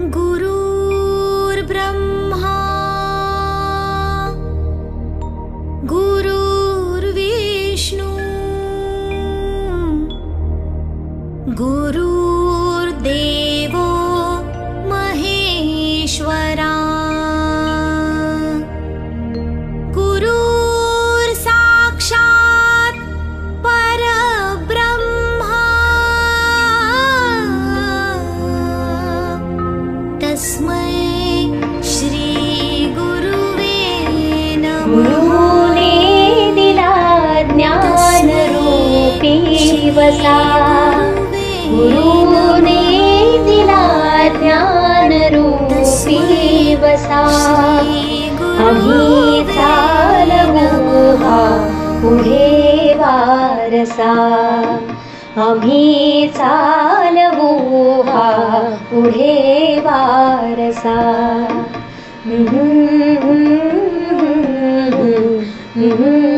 गुरुर्ब्रह्मा। गुरुष्णु गुरु गुरुने दिला ज्ञानरूपी वसा गुरुने दिला ज्ञानरूपी वसा आम्ही चालवू हा पुढे वारसा आम्ही चालवू हा पुढे वारसा. पिता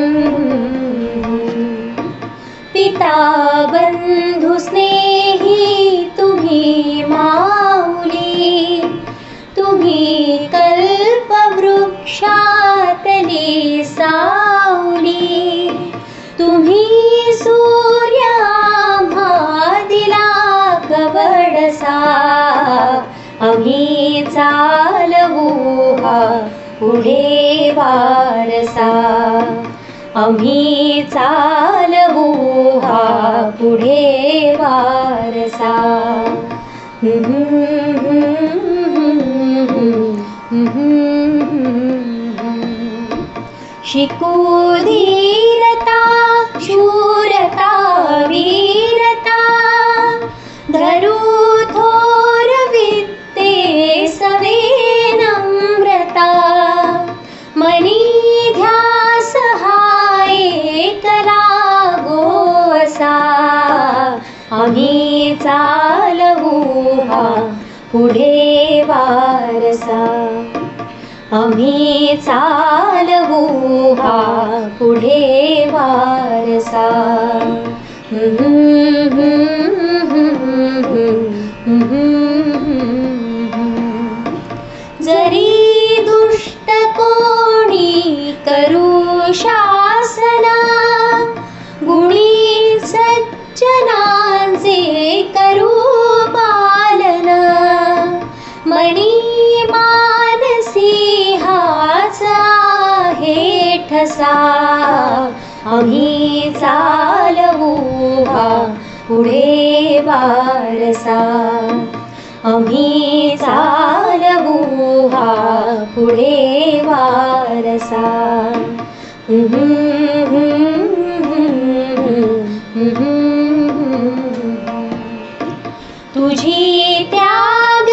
कवडसा आम्ही चालवू हा पुढे वारसा आम्ही चालवू हा पुढे वारसा शिकू धीरता शूरता वीरता चालवू हा पुढे वारसा. आम्ही चालवू हा पुढे वारसा. जरी दुष्ट कोणी करू शा ठसा आम्ही चालवू हा पुढे वारसा. आम्ही चालवू पुढे वारसा. तुझी त्याग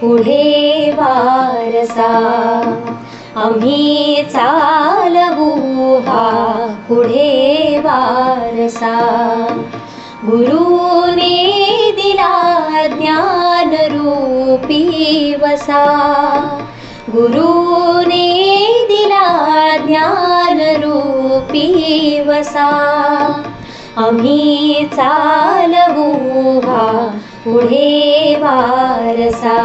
पुढे वारसा? आम्ही चालवू हा पुढे वारसा? गुरुने दिला ज्ञान रूपी वसा। गुरुने दिला ज्ञान रूपी वसा। आम्ही चालवू हा पुढे वारसा